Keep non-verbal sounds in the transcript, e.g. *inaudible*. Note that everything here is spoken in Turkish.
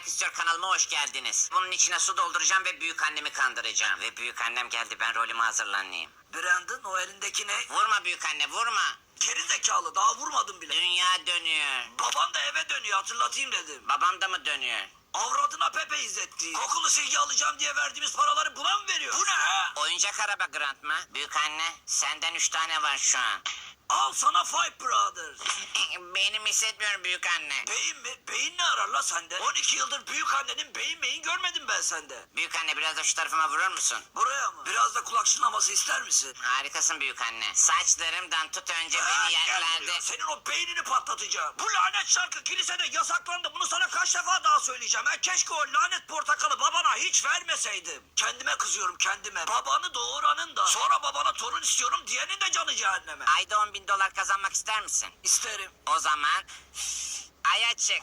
Like istiyor kanalıma hoş geldiniz. Bunun içine su dolduracağım ve büyük annemi kandıracağım. Ve büyük annem geldi ben rolüme hazırlanayım. Brandon o elindeki ne? Vurma büyük anne vurma. Geri zekalı daha vurmadım bile. Dünya dönüyor. Baban da eve dönüyor hatırlatayım dedim. Babam da mı dönüyor? Avradına Pepe izletti. Kokulu silgi alacağım diye verdiğimiz paraları buna mı veriyor? Bu ne? Oyuncak araba Grandma. Büyük anne senden üç tane var şu an. Al sana Five Brothers. *laughs* Benim hissetmiyorum büyük anne. Beyin mi? Beyin ne arar la sende? 12 yıldır büyük annenin beyin meyin görmedim ben sende. Büyük anne biraz da şu tarafıma vurur musun? Buraya mı? Biraz da kulak çınlaması ister misin? Harikasın büyük anne. Saçlarımdan tut önce Ha, beni gel yerlerde. buraya. Senin o beynini patlatacağım. Bu lanet şarkı kilisede yasaklandı. Bunu sana kaç defa daha söyleyeceğim. Ha, keşke o lanet portakalı babana hiç vermeseydim. Kendime kızıyorum kendime. Babanı doğuranın da sonra babana torun istiyorum diyenin de canı cehenneme. Ayda 10 bin dolar kazanmak ister misin? İsterim. O zaman aya çık.